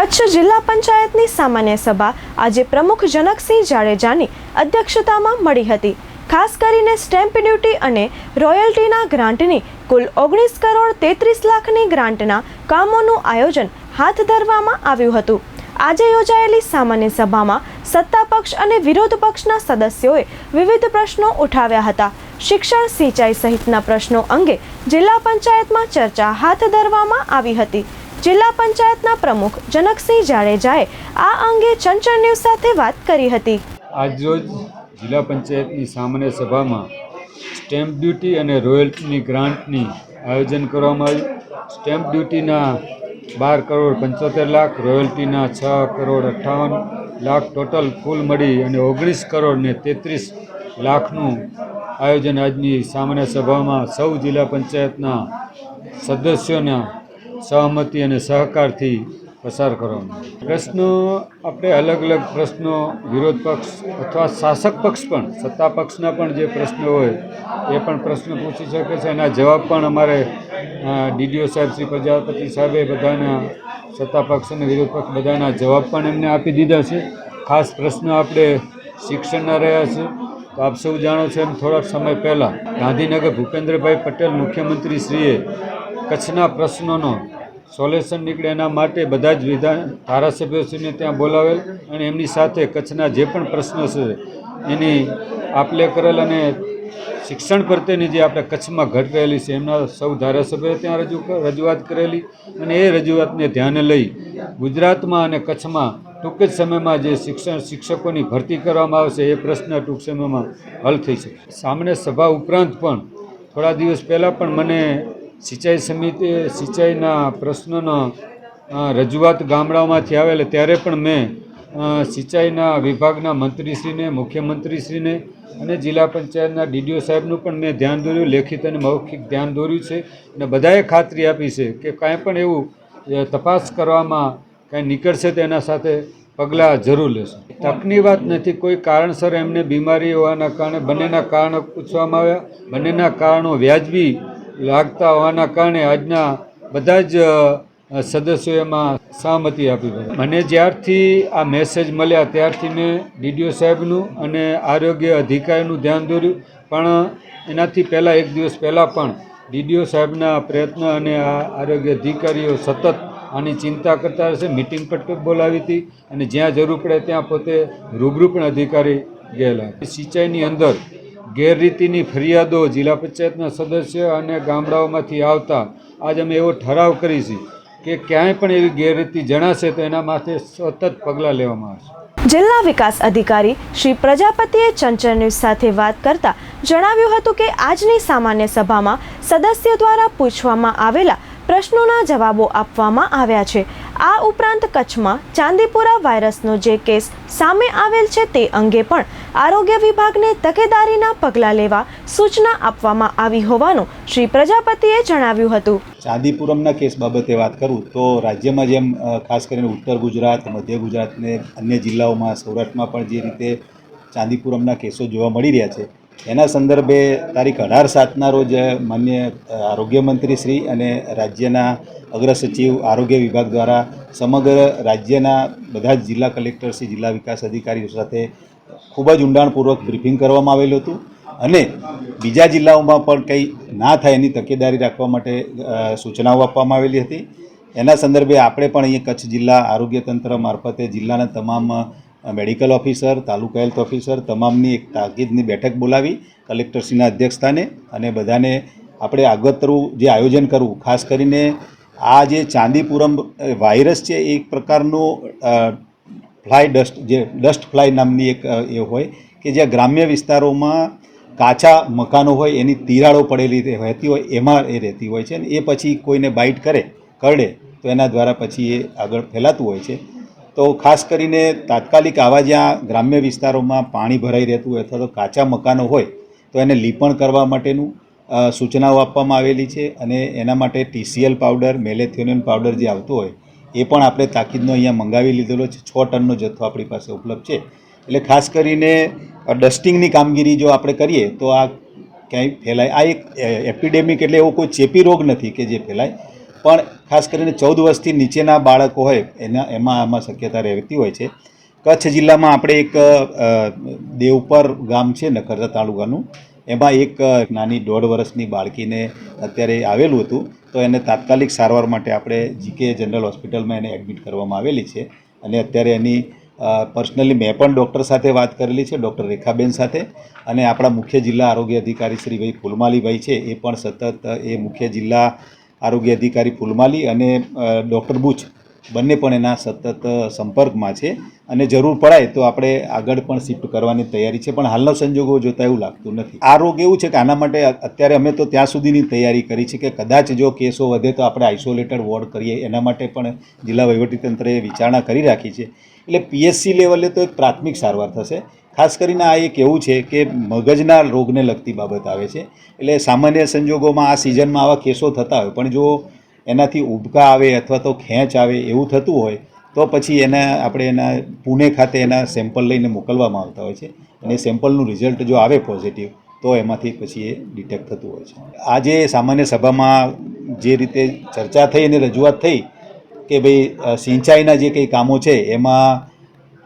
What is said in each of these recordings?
કચ્છ જિલ્લા પંચાયતની સામાન્ય સભા આજે પ્રમુખ જનકસિંહ જાડેજાની અધ્યક્ષતામાં મળી હતી. ખાસ કરીને સ્ટેમ્પ ડ્યુટી અને રોયલ્ટીના ગ્રાન્ટની કુલ ઓગણીસ કરોડ તેત્રીસ લાખની ગ્રાન્ટના કામોનું આયોજન હાથ ધરવામાં આવ્યું હતું. આજે યોજાયેલી સામાન્ય સભામાં સત્તા પક્ષ અને વિરોધ પક્ષના સદસ્યોએ વિવિધ પ્રશ્નો ઉઠાવ્યા હતા. શિક્ષણ સિંચાઈ સહિતના પ્રશ્નો અંગે જિલ્લા પંચાયતમાં ચર્ચા હાથ ધરવામાં આવી હતી. જિલ્લા પંચાયતના પ્રમુખ જનકસિંહ જાડેજાએ આ અંગે ચંચળ ન્યૂઝ સાથે વાત કરી હતી. આજરોજ જિલ્લા પંચાયતની સામાન્ય સભામાં સ્ટેમ્પ ડ્યુટી અને રોયલ્ટીની ગ્રાન્ટની આયોજન કરવામાં આવ્યું. સ્ટેમ્પ ડ્યુટીના બાર કરોડ પંચોતેર લાખ, રોયલ્ટીના છ કરોડ અઠ્ઠાવન લાખ ટોટલ કુલ મળી અને ઓગણીસ કરોડ ને તેત્રીસ લાખનું આયોજન આજની સામાન્ય સભામાં સૌ જિલ્લા પંચાયતના સદસ્યોના સહમતિ અને સહકારથી પસાર આવ્યો. પ્રશ્નો, આપણે અલગ અલગ પ્રશ્નો, વિરોધ પક્ષ અથવા શાસક પક્ષ પણ, સત્તા પક્ષના પણ જે પ્રશ્નો હોય, એ પણ પ્રશ્ન પૂછી શકે છે. એના જવાબ પણ અમારે ડીડીઓ સાહેબ, શ્રી પ્રજાપતિ સાહેબે બધાના સત્તા પક્ષ અને વિરોધ પક્ષ બધાના જવાબ પણ એમને આપી દીધા છે. ખાસ પ્રશ્નો આપણે શિક્ષણના રહ્યા છે. તો આપ સૌ જાણો છો એમ થોડાક સમય પહેલાં ગાંધીનગર ભૂપેન્દ્રભાઈ પટેલ મુખ્યમંત્રી શ્રીએ કચ્છના પ્રશ્નોનો સોલ્યુશન નીકળે એના માટે બધા જ વિધાન ધારાસભ્યોશ્રીને ત્યાં બોલાવેલ અને એમની સાથે કચ્છના જે પણ પ્રશ્નો છે એની આપલે કરેલ અને શિક્ષણ પ્રત્યેની જે આપણે કચ્છમાં ઘટ રહેલી છે એમના સૌ ધારાસભ્યોએ ત્યાં રજૂ રજૂઆત કરેલી અને એ રજૂઆતને ધ્યાને લઈ ગુજરાતમાં અને કચ્છમાં ટૂંક જ સમયમાં જે શિક્ષણ શિક્ષકોની ભરતી કરવામાં આવશે એ પ્રશ્ન ટૂંક સમયમાં હલ થઈ શકે. સામાન્ય સભા ઉપરાંત પણ થોડા દિવસ પહેલાં પણ મને સિંચાઈ સમિતિ, સિંચાઈના પ્રશ્નનો રજૂઆત ગામડાઓમાંથી આવેલ, ત્યારે પણ મેં સિંચાઈના વિભાગના મંત્રીશ્રીને, મુખ્યમંત્રીશ્રીને અને જિલ્લા પંચાયતના ડીડીઓ સાહેબનું પણ મેં ધ્યાન દોર્યું, લેખિત અને મૌખિક ધ્યાન દોર્યું છે. અને બધાએ ખાતરી આપી છે કે કાંઈ પણ એવું તપાસ કરવામાં કાંઈ નીકળશે તો એના સાથે પગલાં જરૂર લેશે. તકની વાત નથી, કોઈ કારણસર એમને બીમારી હોવાના કારણે, બંનેના કારણો પૂછવામાં આવ્યા. બંનેના કારણો વ્યાજબી લાગતા હોવાના કારણે આજના બધા જ સદસ્યો એમાં સહમતી આપી મને જ્યારથી આ મેસેજ મળ્યા, ત્યારથી મેં ડીડીઓ સાહેબનું અને આરોગ્ય અધિકારીનું ધ્યાન દોર્યું. પણ એનાથી પહેલાં એક દિવસ પહેલાં પણ ડીડીઓ સાહેબના પ્રયત્ન અને આ આરોગ્ય અધિકારીઓ સતત આની ચિંતા કરતા રહેશે મિટિંગ પણ બોલાવી હતી અને જ્યાં જરૂર પડે ત્યાં પોતે રૂબરૂ પણ અધિકારી ગયેલા. સિંચાઈની અંદર ગેરરીતિની ફરિયાદો જિલ્લા પંચાયતના સદસ્ય અને ગામડાઓમાંથી આવતા આજ અમે એવો ઠરાવ કરી કે ક્યાંય પણ એવી ગેરરીતિ જણાશે તો એના માથે સતત પગલાં લેવામાં આવશે. જિલ્લા વિકાસ અધિકારી શ્રી પ્રજાપતિએ ચંચળ ન્યૂઝ સાથે વાત કરતા જણાવ્યું હતું કે આજની સામાન્ય સભામાં સદસ્ય દ્વારા પૂછવામાં આવેલા પ્રશ્નોના જવાબો આપવામાં આવ્યા છે. આ ઉપરાંત કચ્છમાં ચાંદીપુરા વાયરસનો જે કેસ સામે આવેલ છે તે અંગે પણ આરોગ્ય વિભાગને તકેદારીના પગલાં લેવા સૂચના આપવામાં આવી હોવાનું શ્રી પ્રજાપતિએ જણાવ્યું હતું. ચાંદીપુરમના કેસ બાબતે વાત કરું તો રાજ્યમાં જેમ ખાસ કરીને ઉત્તર ગુજરાત, મધ્ય ગુજરાતને અન્ય જિલ્લાઓમાં, સૌરાષ્ટ્રમાં પણ જે રીતે ચાંદીપુરમના કેસો જોવા મળી રહ્યા છે, એના સંદર્ભે તારીખ અઢાર સાતના રોજ માન્ય આરોગ્યમંત્રી શ્રી અને રાજ્યના અગ્ર સચિવ આરોગ્ય વિભાગ દ્વારા સમગ્ર રાજ્યના બધા જ જિલ્લા કલેક્ટરશ્રી જિલ્લા વિકાસ અધિકારીઓ સાથે ખૂબ જ ઊંડાણપૂર્વક બ્રિફિંગ કરવામાં આવેલું હતું. અને બીજા જિલ્લાઓમાં પણ કંઈ ના થાય એની તકેદારી રાખવા માટે સૂચનાઓ આપવામાં આવેલી હતી. એના સંદર્ભે આપણે પણ અહીંયા કચ્છ જિલ્લા આરોગ્ય તંત્ર મારફતે જિલ્લાના તમામ medical officer, taluka health officer તમામની એક તાકીદની બેઠક બોલાવી કલેક્ટરશ્રીના અધ્યક્ષસ્થાને અને બધાને આપણે આગતરું જે આયોજન કરવું, ખાસ કરીને આ જે ચાંદીપુરમ વાયરસ છે એક પ્રકારનો ફ્લાય ડસ્ટ, જે ડસ્ટ ફ્લાય નામની એક એ હોય કે જ્યાં ગ્રામ્ય વિસ્તારોમાં કાચા મકાનો હોય, એની તિરાડો પડેલી રહેતી હોય, એમાં એ રહેતી હોય છે અને એ પછી કોઈને બાઇટ કરે, કરડે, તો એના દ્વારા પછી એ આગળ ફેલાતું હોય છે. તો ખાસ કરીને તાત્કાલિક આવા જ્યાં ગ્રામ્ય વિસ્તારોમાં પાણી ભરાઈ રહેતું હોય અથવા તો કાચા મકાનો હોય, તો એને લીપણ કરવા માટેનું સૂચનાઓ આપવામાં આવેલી છે અને એના માટે ટીસીએલ પાવડર મેલેથિયોનિયન પાવડર જે આવતો હોય એ પણ આપણે તાકીદનો અહીંયા મંગાવી લીધેલો છે. છ ટનનો જથ્થો આપણી પાસે ઉપલબ્ધ છે. એટલે ખાસ કરીને ડસ્ટિંગની કામગીરી જો આપણે કરીએ, તો આ ક્યાંય ફેલાય. આ એક એપિડેમિક એટલે એવો કોઈ ચેપી રોગ નથી કે જે ફેલાય. પણ ખાસ કરીને ચૌદ વર્ષથી નીચેના બાળકો હોય, એના, એમાં આમાં શક્યતા રહેતી હોય છે. કચ્છ જિલ્લામાં આપણે એક દેવપર ગામ છે નખરદા તાલુકાનું. એમાં એક નાની દોઢ વર્ષની બાળકીને અત્યારે આવેલું હતું. તો એને તાત્કાલિક સારવાર માટે આપણે જીકે જનરલ હોસ્પિટલમાં એને એડમિટ કરવામાં આવેલી છે. અને અત્યારે એની પર્સનલી મેં પણ ડૉક્ટર સાથે વાત કરેલી છે, ડૉક્ટર રેખાબેન સાથે. અને આપણા મુખ્ય જિલ્લા આરોગ્ય અધિકારી શ્રી ભાઈ ફુલમાલીભાઈ છે, એ પણ સતત એ મુખ્ય જિલ્લા આરોગ્ય અધિકારી ફુલમાલી અને ડૉક્ટર બુચ બંને પણ એના સતત સંપર્કમાં છે અને જરૂર પડાય તો આપણે આગળ પણ શિફ્ટ કરવાની તૈયારી છે, પણ હાલના સંજોગો જોતા એવું લાગતું નથી. આ રોગ એવું છે કે આના માટે અત્યારે અમે તો ત્યાં સુધીની તૈયારી કરી છે કે કદાચ જો કેસો વધે તો આપણે આઇસોલેટેડ વોર્ડ કરીએ, એના માટે પણ જિલ્લા વહીવટીતંત્રએ વિચારણા કરી રાખી છે. એટલે પીએચસી લેવલે તો એક પ્રાથમિક સારવાર થશે. ખાસ કરીને આ એક એવું છે કે મગજના રોગને લગતી બાબત આવે છે. એટલે સામાન્ય સંજોગોમાં આ સિઝનમાં આવા કેસો થતા હોય, પણ જો એનાથી ઉબકા આવે અથવા તો ખેંચ આવે એવું થતું હોય, તો પછી એના આપણે એના પુણે ખાતે એના સેમ્પલ લઈને મોકલવામાં આવતા હોય છે. અને સેમ્પલનું રિઝલ્ટ જો આવે પોઝિટિવ તો એમાંથી પછી એ ડિટેક્ટ થતું હોય છે. આજે સામાન્ય સભામાં જે રીતે ચર્ચા થઈ અને રજૂઆત થઈ કે ભાઈ સિંચાઈના જે કંઈ કામો છે, એમાં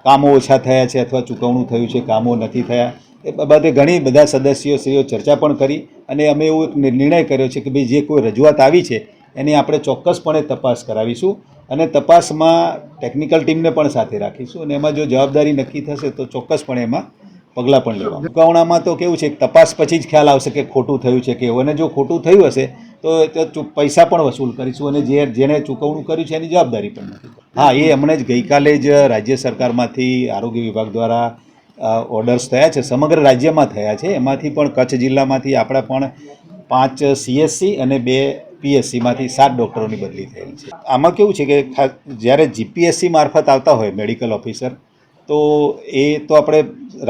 કામો ઓછા થયા છે અથવા ચૂકવણું થયું છે, કામો નથી થયા, એ બાબતે ઘણી બધા સદસ્યો શ્રીઓ ચર્ચા પણ કરી અને અમે એવો એક નિર્ણય કર્યો છે કે ભાઈ, જે કોઈ રજૂઆત આવી છે એની આપણે ચોક્કસપણે તપાસ કરાવીશું અને તપાસમાં ટેકનિકલ ટીમને પણ સાથે રાખીશું અને એમાં જો જવાબદારી નક્કી થશે તો ચોક્કસપણે એમાં પગલાં પણ લેવા ચૂકવણામાં તો કેવું છે તપાસ પછી જ ખ્યાલ આવશે કે ખોટું થયું છે કે એવું. અને જો ખોટું થયું હશે તો પૈસા પણ વસૂલ કરીશું અને જે, જેણે ચૂકવણું કર્યું છે એની જવાબદારી પણ નથી. હા, એ હમણાં જ ગઈકાલે જ રાજ્ય સરકારમાંથી આરોગ્ય વિભાગ દ્વારા ઓર્ડર્સ થયા છે, સમગ્ર રાજ્યમાં થયા છે. એમાંથી પણ કચ્છ જિલ્લામાંથી આપણા પણ પાંચ સીએસસી અને બે પીએસસીમાંથી સાત ડૉક્ટરોની બદલી થયેલ છે. આમાં કેવું છે કે જ્યારે જીપીએસસી મારફત આવતા હોય મેડિકલ ઓફિસર તો એ તો આપણે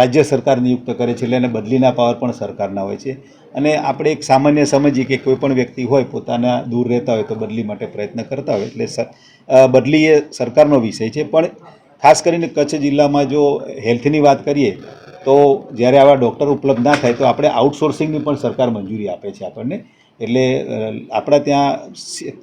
રાજ્ય સરકાર નિયુક્ત કરે છે એટલે એને બદલીના પાવર પણ સરકારના હોય છે. અને આપણે એક સામાન્ય સમજીએ કે કોઈ પણ વ્યક્તિ હોય, પોતાના દૂર રહેતા હોય તો બદલી માટે પ્રયત્ન કરતા હોય એટલે બદલી એ સરકારનો વિષય છે. પણ ખાસ કરીને કચ્છ જિલ્લામાં જો હેલ્થની વાત કરીએ, તો જ્યારે આવા ડૉક્ટર ઉપલબ્ધ ના થાય તો આપણે આઉટસોર્સિંગની પણ સરકાર મંજૂરી આપે છે આપણને. એટલે આપણા ત્યાં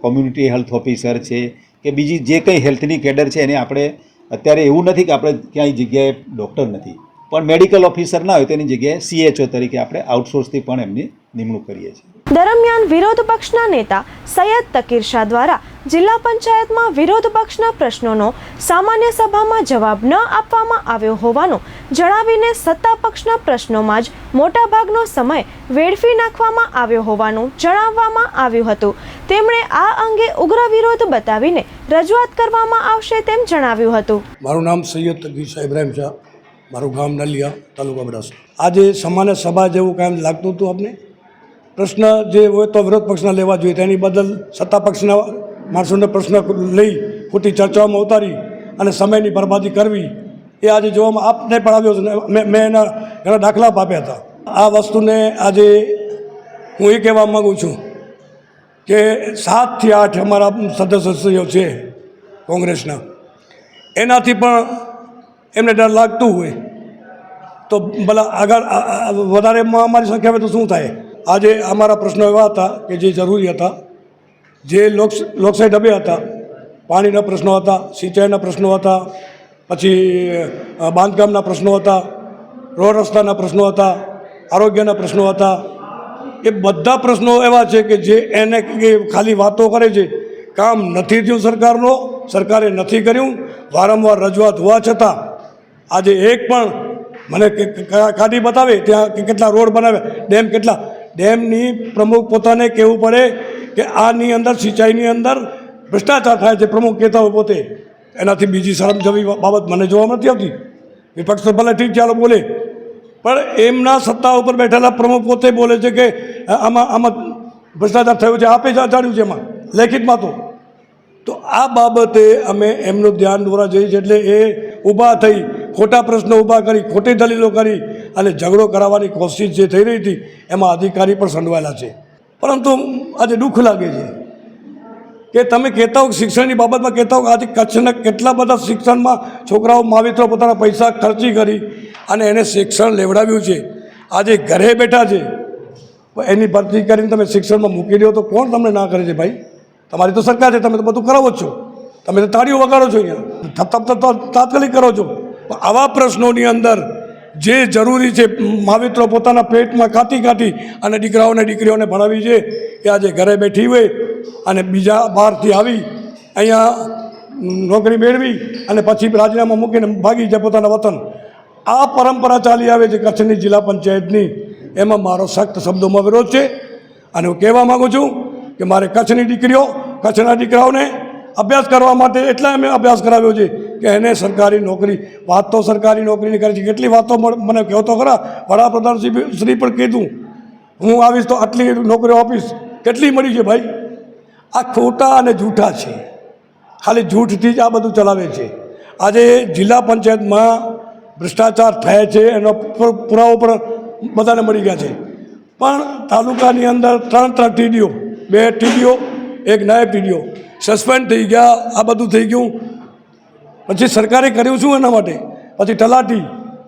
કોમ્યુનિટી હેલ્થ ઓફિસર છે કે બીજી જે કંઈ હેલ્થની કેડર છે એને આપણે અત્યારે એવું નથી કે આપણે ક્યાંય જગ્યાએ ડૉક્ટર નથી. પણ મેડિકલ ઓફિસર ના હોય તેની જગ્યાએ સીએચઓ તરીકે આપણે આઉટસોર્સથી પણ એમની નિમણૂક કરીએ છીએ. દરમિયાન વિરોધ પક્ષના નેતા સૈયદ તકીર શાહ દ્વારા જિલ્લા પંચાયતમાં વિરોધ પક્ષના પ્રશ્નોનો સામાન્ય સભામાં જવાબ ન આપવામાં આવ્યો હોવાનું જણાવીને સત્તા પક્ષના પ્રશ્નોમાં જ મોટાભાગનો સમય વેડફી નાખવામાં આવ્યો હોવાનું જણાવવામાં આવ્યું હતું. તેમણે આ અંગે ઉગ્ર વિરોધ બતાવીને રજૂઆત કરવામાં આવશે તેમ જણાવ્યું હતું. મારું નામ સૈયદ ઇબ્રાહિમ શાહ. મારું ગામ નલિયા તાલુકા આજે સામાન્ય સભા જેવું કાંઈ લાગતું હતું આપને? પ્રશ્ન જે હોય તો વિરોધ પક્ષના લેવા જોઈએ. તેની બદલ સત્તા પક્ષના માણસોને પ્રશ્ન લઈ ખોટી ચર્ચાઓમાં ઉતારી અને સમયની બરબાદી કરવી એ આજે જોવામાં આપને પણ આવ્યો છે મેં એના ઘણા દાખલા આપ્યા હતા. આ વસ્તુને આજે હું એ કહેવા માગું છું કે સાતથી આઠ અમારા સદસ્યો છે કોંગ્રેસના. એનાથી પણ એમને ડર લાગતું હોય તો ભલા આગળ વધારે અમારી સંખ્યા હોય તો શું થાય? આજે અમારા પ્રશ્નો એવા હતા કે જે જરૂરી હતા. જે લોક, લોકશાહી ડબે હતા, પાણીના પ્રશ્નો હતા, સિંચાઈના પ્રશ્નો હતા, પછી બાંધકામના પ્રશ્નો હતા, રોડ રસ્તાના પ્રશ્નો હતા, આરોગ્યના પ્રશ્નો હતા. એ બધા પ્રશ્નો એવા છે કે જે એને ખાલી વાતો કરે છે. કામ નથી થયું સરકારનો, સરકારે નથી કર્યું, વારંવાર રજૂઆત હોવા છતાં, આજે એક પણ મને કાઢી બતાવે, ત્યાં કેટલા રોડ બનાવ્યા, ડેમ કેટલા ડેમની પ્રમુખ પોતાને કહેવું પડે કે આની અંદર, સિંચાઈની અંદર ભ્રષ્ટાચાર થાય છે પ્રમુખ કહેતા હોય પોતે. એનાથી બીજી શરમ જવી બાબત મને જોવા નથી આવતી. વિપક્ષ તો ભલે ઠીક ચાલો બોલે. પણ એમના સત્તા ઉપર બેઠેલા પ્રમુખ પોતે બોલે છે કે આમાં આમાં ભ્રષ્ટાચાર થયો છે. આપે જાણ્યું છે એમાં, લેખિતમાં તો. તો આ બાબતે અમે એમનું ધ્યાન દોરા જઈએ છીએ એટલે એ ઊભા થઈ ખોટા પ્રશ્નો ઊભા કરી, ખોટી દલીલો કરી અને ઝઘડો કરાવવાની કોશિશ જે થઈ રહી હતી, એમાં અધિકારી પણ સંડવાયેલા છે. પરંતુ આજે દુઃખ લાગે છે કે તમે કહેતા હો શિક્ષણની બાબતમાં કહેતા હો આજે કચ્છના કેટલા બધા શિક્ષણમાં છોકરાઓ માવિત્રો પોતાના પૈસા ખર્ચી કરી અને એને શિક્ષણ લેવડાવ્યું છે. આજે ઘરે બેઠા છે. એની ભરતી કરીને તમે શિક્ષણમાં મૂકી દો તો કોણ તમને ના કરે છે ભાઈ? તમારી તો સરકાર છે, તમે તો બધું કરાવો જ છો. તમે તો તાળીઓ વગાડો છો અહીંયા. થપ થપ તાત્કાલિક કરો છો. આવા પ્રશ્નોની અંદર જે જરૂરી છે, માવિત્રો પોતાના પેટમાં કાઢી કાઢી અને દીકરાઓને દીકરીઓને ભણાવી છે, એ આજે ઘરે બેઠી હોય અને બીજા બહારથી આવી, અહીંયા નોકરી મેળવી અને પછી રાજીનામા મૂકીને ભાગી જાય પોતાના વતન. આ પરંપરા ચાલી આવે છે કચ્છની જિલ્લા પંચાયતની. એમાં મારો સખ્ત શબ્દોમાં વિરોધ છે. અને હું કહેવા માગું છું કે મારે કચ્છની દીકરીઓ, કચ્છના દીકરાઓને અભ્યાસ કરવા માટે એટલા અમે અભ્યાસ કરાવ્યો છે કે એને સરકારી નોકરી, વાત તો સરકારી નોકરીની કરી છે. કેટલી વાતો મને કહો તો ખરા. વડાપ્રધાન શ્રી પણ કીધું, હું આવીશ તો આટલી નોકરીઓ આપીશ કેટલી મળી છે ભાઈ? આ ખોટા અને જૂઠા છે. ખાલી જૂઠથી જ આ બધું ચલાવે છે. આજે જિલ્લા પંચાયતમાં ભ્રષ્ટાચાર થાય છે, એનો પુરાવો પણ બધાને મળી ગયા છે. પણ તાલુકાની અંદર ત્રણ ત્રણ ટીડીઓ, બે ટીડીઓ, એક નાયબ ટીડીઓ. સસ્પેન્ડ થઈ ગયા, આ બધું થઈ ગયું. પછી સરકારે કર્યું શું એના માટે? પછી તલાટી,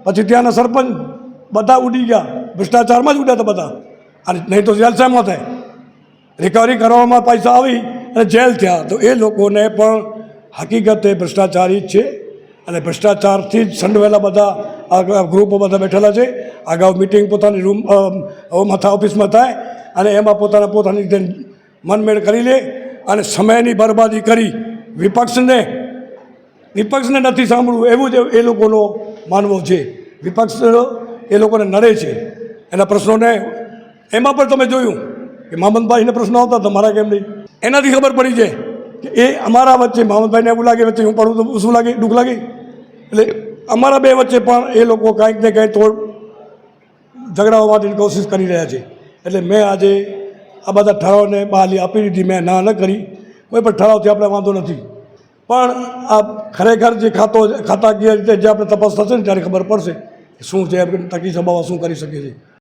પછી ત્યાંના સરપંચ બધા ઉડી ગયા. ભ્રષ્ટાચારમાં જ ઉડ્યા હતા બધા. અને નહીં તો જેલસામાં થાય? રિકવરી કરવામાં પૈસા આવી અને જેલ થયા. તો એ લોકોને પણ હકીકતે ભ્રષ્ટાચારી જ છે. અને ભ્રષ્ટાચારથી જ સંડવેલા બધા ગ્રુપો બધા બેઠેલા છે. અગાઉ મિટિંગ પોતાની રૂમ માથા ઓફિસમાં થાય અને એમાં પોતાના પોતાની રીતે મનમેળ કરી લે. અને સમયની બરબાદી કરી. વિપક્ષને વિપક્ષને નથી સાંભળવું, એવું જ એ લોકોનો માનવો છે. વિપક્ષ એ લોકોને નડે છે. એના પ્રશ્નોને એમાં પણ તમે જોયું કે મામંતભાઈને પ્રશ્નો આવતા હતા, મારા કેમ નહીં? એનાથી ખબર પડી છે કે એ અમારા વચ્ચે, મામનભાઈને એવું લાગે વચ્ચે હું પડું તો શું લાગે, દુઃખ લાગે? એટલે અમારા બે વચ્ચે પણ એ લોકો કાંઈક ને કાંઈક તોડ ઝઘડાવવા માટેની કોશિશ કરી રહ્યા છે. એટલે મેં આજે આ બધા ઠરાવને બહાલી આપી દીધી, મેં ના ન કરી. કોઈ પણ ઠરાવથી આપણે વાંધો નથી. પણ આ ખરેખર જે ખાતો, ખાતાકીય રીતે જે આપણે તપાસ થશે ને ત્યારે ખબર પડશે શું છે આપણે તકી સભામાં શું કરી શકીએ છીએ.